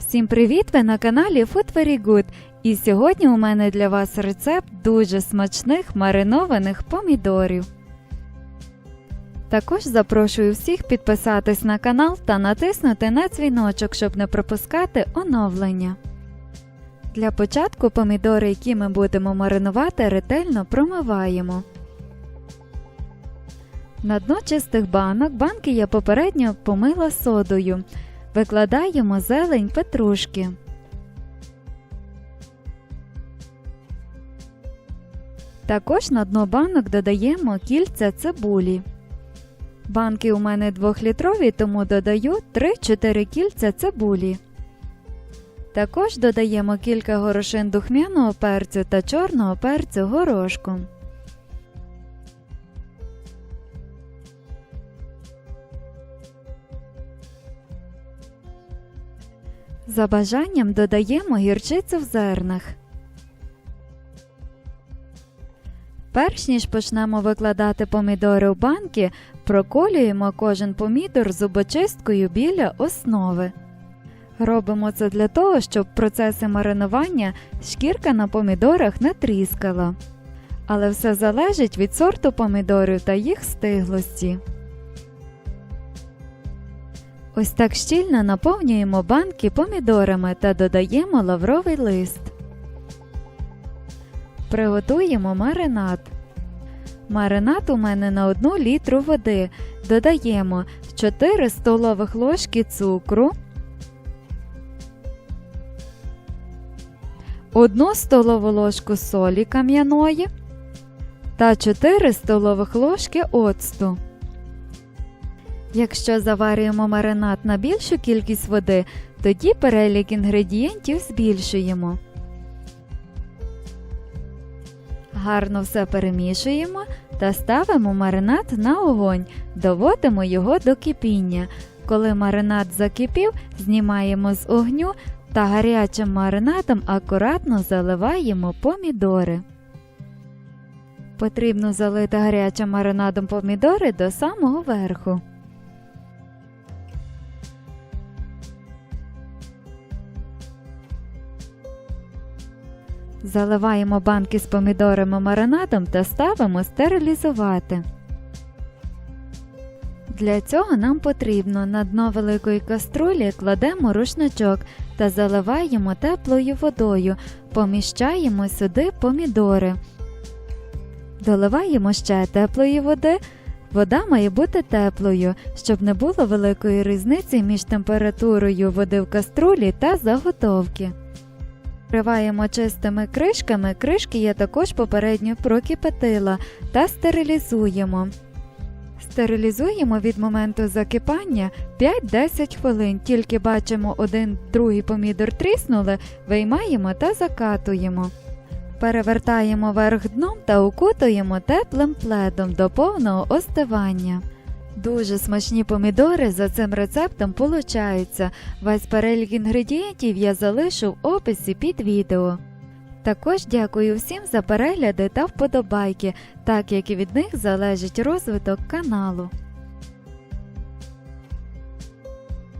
Всім привіт! Ви на каналі Food Very Good. І сьогодні у мене для вас рецепт дуже смачних маринованих помідорів. Також запрошую всіх підписатись на канал та натиснути на дзвіночок, щоб не пропускати оновлення. Для початку помідори, які ми будемо маринувати, ретельно промиваємо. На дно чистих банок банки я попередньо помила содою. Викладаємо зелень петрушки. Також на дно банок додаємо кільця цибулі. Банки у мене 2-літрові, тому додаю 3-4 кільця цибулі. Також додаємо кілька горошин духмяного перцю та чорного перцю горошком. За бажанням додаємо гірчицю в зернах. Перш ніж почнемо викладати помідори в банки, проколюємо кожен помідор зубочисткою біля основи. Робимо це для того, щоб в процесі маринування шкірка на помідорах не тріскала. Але все залежить від сорту помідорів та їх стиглості. Ось так щільно наповнюємо банки помідорами та додаємо лавровий лист. Приготуємо маринад. Маринад у мене на 1 літру води. Додаємо 4 столових ложки цукру, 1 столову ложку солі кам'яної та 4 столових ложки оцту. Якщо заварюємо маринад на більшу кількість води, тоді перелік інгредієнтів збільшуємо. Гарно все перемішуємо та ставимо маринад на огонь, доводимо його до кипіння. Коли маринад закипів, знімаємо з огню та гарячим маринадом акуратно заливаємо помідори. Потрібно залити гарячим маринадом помідори до самого верху. Заливаємо банки з помідорами маринадом та ставимо стерилізувати. Для цього нам потрібно на дно великої каструлі кладемо рушничок та заливаємо теплою водою, поміщаємо сюди помідори. Доливаємо ще теплої води. Вода має бути теплою, щоб не було великої різниці між температурою води в каструлі та заготовки. Вкриваємо чистими кришками, кришки я також попередньо прокипятила та стерилізуємо. Стерилізуємо від моменту закипання 5-10 хвилин, тільки бачимо один другий помідор тріснули, виймаємо та закатуємо. Перевертаємо верх дном та укутуємо теплим пледом до повного остивання. Дуже смачні помідори за цим рецептом получаються. Весь перелік інгредієнтів я залишу в описі під відео. Також дякую всім за перегляди та вподобайки, так як і від них залежить розвиток каналу.